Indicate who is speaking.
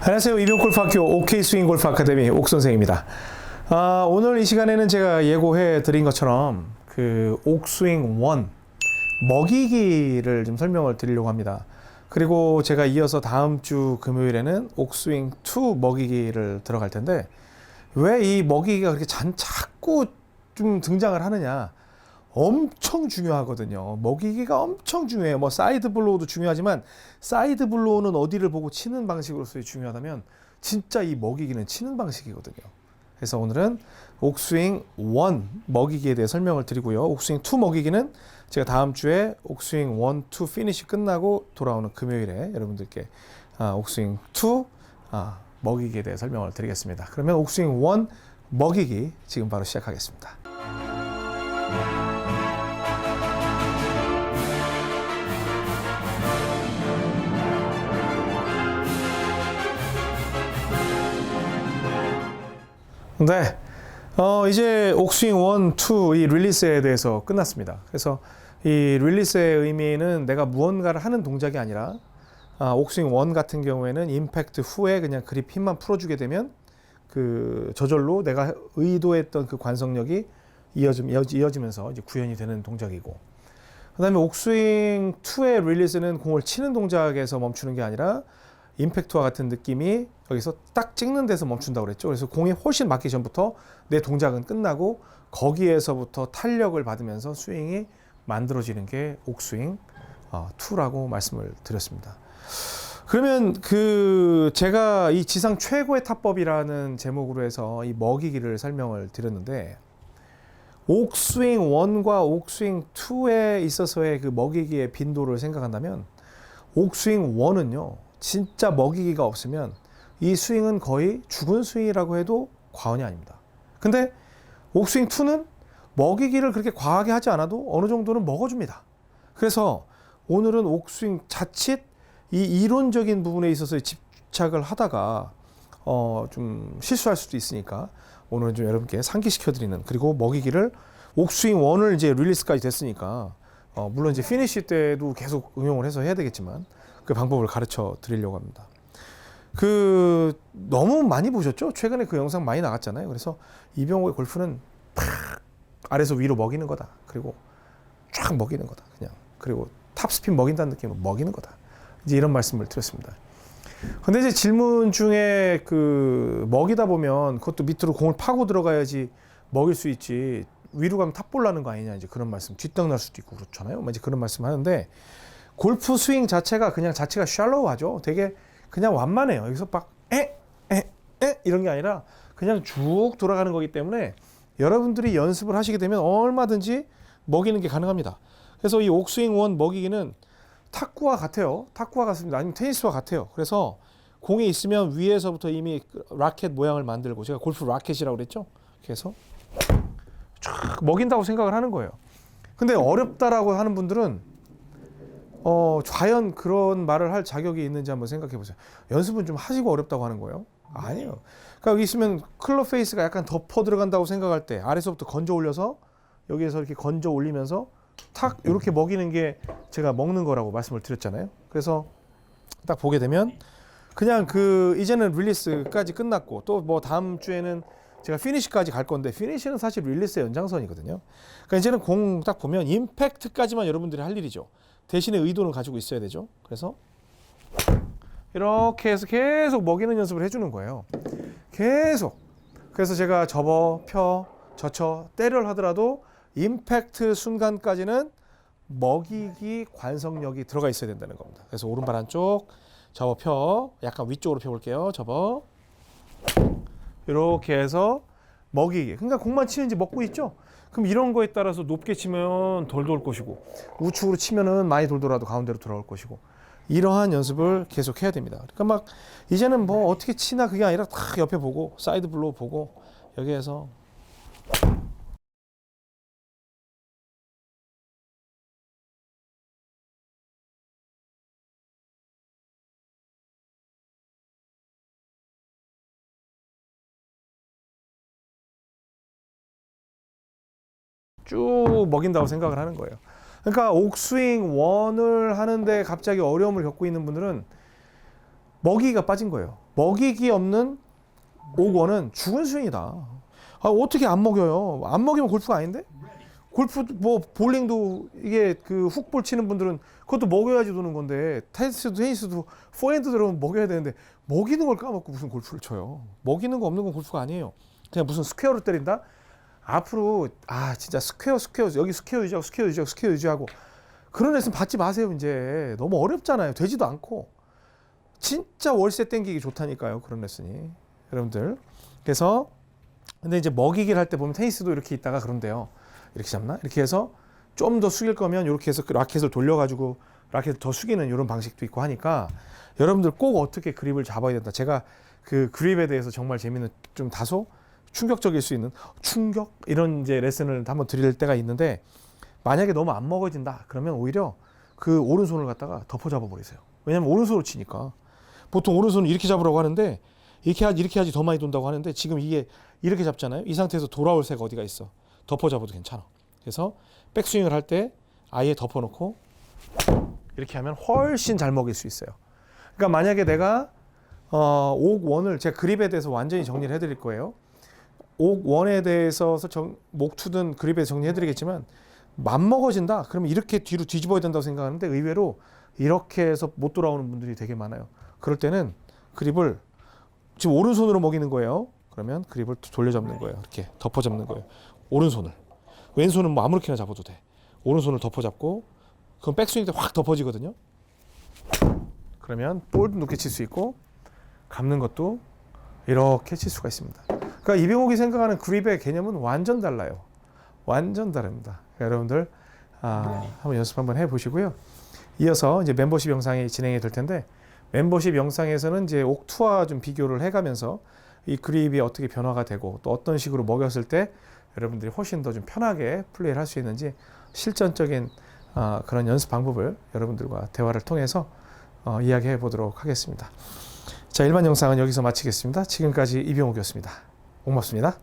Speaker 1: 안녕하세요. 이병골프학교 OK 스윙 골프 아카데미 옥 선생입니다. 아, 오늘 이 시간에는 제가 예고해 드린 것처럼 그 옥스윙 1 먹이기를 좀 설명을 드리려고 합니다. 그리고 제가 이어서 다음 주 금요일에는 옥스윙 2 먹이기를 들어갈 텐데 왜 이 먹이기가 그렇게 잔 자꾸 좀 등장을 하느냐? 엄청 중요하거든요. 먹이기가 엄청 중요해요. 뭐 사이드 블로우도 중요하지만 사이드 블로우는 어디를 보고 치는 방식으로서 중요하다면 진짜 이 먹이기는 치는 방식이거든요. 그래서 오늘은 옥스윙 1 먹이기에 대해 설명을 드리고요. 옥스윙 2 먹이기는 제가 다음 주에 옥스윙 1, 2 피니시 끝나고 돌아오는 금요일에 여러분들께 아, 옥스윙 2 아, 먹이기에 대해 설명을 드리겠습니다. 그러면 옥스윙 1 먹이기 지금 바로 시작하겠습니다. 네. 어, 이제 옥스윙 1, 2, 이 릴리스에 대해서 끝났습니다. 그래서 이 릴리스의 의미는 내가 무언가를 하는 동작이 아니라 아, 옥스윙 1 같은 경우에는 임팩트 후에 그냥 그립 힘만 풀어주게 되면 그 저절로 내가 의도했던 그 관성력이 이어지, 이어지면서 이제 구현이 되는 동작이고 그 다음에 옥스윙 2의 릴리스는 공을 치는 동작에서 멈추는 게 아니라 임팩트와 같은 느낌이 여기서 딱 찍는 데서 멈춘다고 그랬죠. 그래서 공이 훨씬 맞기 전부터 내 동작은 끝나고 거기에서부터 탄력을 받으면서 스윙이 만들어지는 게 옥스윙 2라고 말씀을 드렸습니다. 그러면 그 제가 이 지상 최고의 타법이라는 제목으로 해서 이 먹이기를 설명을 드렸는데 옥스윙 1과 옥스윙 2에 있어서의 그 먹이기의 빈도를 생각한다면 옥스윙 1은요. 진짜 먹이기가 없으면 이 스윙은 거의 죽은 스윙이라고 해도 과언이 아닙니다. 근데 옥스윙 2는 먹이기를 그렇게 과하게 하지 않아도 어느 정도는 먹어줍니다. 그래서 오늘은 옥스윙 자칫 이 이론적인 부분에 있어서 집착을 하다가 어 좀 실수할 수도 있으니까 오늘은 좀 여러분께 상기시켜드리는 그리고 먹이기를 옥스윙 1을 이제 릴리스까지 됐으니까 어 물론 이제 피니시 때도 계속 응용을 해서 해야 되겠지만 그 방법을 가르쳐 드리려고 합니다. 그 너무 많이 보셨죠? 최근에 그 영상 많이 나갔잖아요. 그래서 이병호의 골프는 팍 아래서 위로 먹이는 거다. 그리고 쫙 먹이는 거다. 그냥 그리고 탑스핀 먹인다는 느낌으로 먹이는 거다. 이제 이런 말씀을 드렸습니다. 근데 이제 질문 중에 그 먹이다 보면 그것도 밑으로 공을 파고 들어가야지 먹일 수 있지 위로 가면 탑볼 나는 거 아니냐 이제 그런 말씀 뒷땅 날 수도 있고 그렇잖아요. 뭐 이제 그런 말씀 하는데 골프 스윙 자체가 그냥 자체가 샬로우하죠. 되게 그냥 완만해요. 여기서 막 에, 에, 에 이런 게 아니라 그냥 쭉 돌아가는 거기 때문에 여러분들이 연습을 하시게 되면 얼마든지 먹이는 게 가능합니다. 그래서 이 옥스윙 원 먹이기는 탁구와 같아요. 탁구와 같습니다. 아니면 테니스와 같아요. 그래서 공이 있으면 위에서부터 이미 그 라켓 모양을 만들고 제가 골프 라켓이라고 그랬죠. 그래서 쫙 먹인다고 생각을 하는 거예요. 근데 어렵다라고 하는 분들은 어, 과연 그런 말을 할 자격이 있는지 한번 생각해 보세요. 연습은 좀 하시고 어렵다고 하는 거예요? 아니에요. 그러니까 여기 있으면 클럽 페이스가 약간 덮어 들어간다고 생각할 때 아래서부터 건져 올려서 여기에서 이렇게 건져 올리면서 탁 이렇게 먹이는 게 제가 먹는 거라고 말씀을 드렸잖아요. 그래서 딱 보게 되면 그냥 그 이제는 릴리스까지 끝났고 또 뭐 다음 주에는 제가 피니시까지 갈 건데 피니시는 사실 릴리스의 연장선이거든요. 그러니까 이제는 공 딱 보면 임팩트까지만 여러분들이 할 일이죠. 대신에 의도를 가지고 있어야 되죠. 그래서 이렇게 해서 계속 먹이는 연습을 해주는 거예요. 계속. 그래서 제가 접어, 펴, 젖혀, 때를 하더라도 임팩트 순간까지는 먹이기 관성력이 들어가 있어야 된다는 겁니다. 그래서 오른발 한쪽 접어 펴, 약간 위쪽으로 펴볼게요. 접어. 이렇게 해서 먹이기. 그러니까 공만 치는지 먹고 있죠. 그럼 이런 거에 따라서 높게 치면 덜 돌 것이고 우측으로 치면은 많이 돌더라도 가운데로 돌아올 것이고 이러한 연습을 계속 해야 됩니다. 그러니까 막 이제는 뭐 어떻게 치나 그게 아니라 딱 옆에 보고 사이드 블로우 보고 여기에서 쭉 먹인다고 생각을 하는 거예요. 그러니까 옥스윙 원을 하는데 갑자기 어려움을 겪고 있는 분들은 먹이가 빠진 거예요. 먹이기 없는 옥원은 죽은 스윙이다. 아, 어떻게 안 먹여요? 안 먹이면 골프가 아닌데? 골프 뭐 볼링도 이게 그 훅볼 치는 분들은 그것도 먹여야지 도는 건데 테니스도 테니스도 포핸드 들어오면 먹여야 되는데 먹이는 걸 까먹고 무슨 골프를 쳐요. 먹이는 거 없는 건 골프가 아니에요. 그냥 무슨 스퀘어로 때린다? 앞으로 아 진짜 스퀘어 스퀘어 여기 스퀘어 유지하고 스퀘어 유지하고 스퀘어 유지하고. 그런 레슨 받지 마세요 이제. 너무 어렵잖아요. 되지도 않고. 진짜 월세 땡기기 좋다니까요 그런 레슨이. 여러분들. 그래서 근데 이제 먹이기를 할 때 보면 테니스도 이렇게 있다가 그런데요. 이렇게 잡나? 이렇게 해서 좀 더 숙일 거면 이렇게 해서 그 라켓을 돌려가지고 라켓을 더 숙이는 이런 방식도 있고 하니까 여러분들 꼭 어떻게 그립을 잡아야 된다. 제가 그 그립에 대해서 정말 재미있는 좀 다소 충격적일 수 있는 충격 이런 이제 레슨을 한번 드릴 때가 있는데 만약에 너무 안 먹어진다 그러면 오히려 그 오른손을 갖다가 덮어 잡아 버리세요. 왜냐면 오른손으로 치니까 보통 오른손을 이렇게 잡으라고 하는데 이렇게 하지 이렇게 하지 더 많이 돈다고 하는데 지금 이게 이렇게 잡잖아요. 이 상태에서 돌아올 새가 어디가 있어? 덮어 잡아도 괜찮아. 그래서 백스윙을 할 때 아예 덮어 놓고 이렇게 하면 훨씬 잘 먹일 수 있어요. 그러니까 만약에 내가 어, 옥 원을 제가 그립에 대해서 완전히 정리를 해 드릴 거예요. 옥 원에 대해서 정, 목투든 그립에 정리해드리겠지만 맘먹어진다. 그러면 이렇게 뒤로 뒤집어야 된다고 생각하는데 의외로 이렇게 해서 못 돌아오는 분들이 되게 많아요. 그럴 때는 그립을 지금 오른손으로 먹이는 거예요. 그러면 그립을 돌려 잡는 거예요. 이렇게 덮어 잡는 거예요. 오른손을. 왼손은 뭐 아무렇게나 잡아도 돼. 오른손을 덮어 잡고 그럼 백스윙 때 확 덮어지거든요. 그러면 볼도 높게 칠 수 있고 감는 것도 이렇게 칠 수가 있습니다. 그러니까 이병옥이 생각하는 그립의 개념은 완전 달라요. 완전 다릅니다. 그러니까 여러분들 아, 한번 연습 한번 해보시고요. 이어서 이제 멤버십 영상이 진행이 될 텐데 멤버십 영상에서는 이제 옥투와 좀 비교를 해가면서 이 그립이 어떻게 변화가 되고 또 어떤 식으로 먹였을 때 여러분들이 훨씬 더 좀 편하게 플레이를 할 수 있는지 실전적인 아, 그런 연습 방법을 여러분들과 대화를 통해서 어, 이야기해 보도록 하겠습니다. 자, 일반 영상은 여기서 마치겠습니다. 지금까지 이병옥이었습니다. 고맙습니다.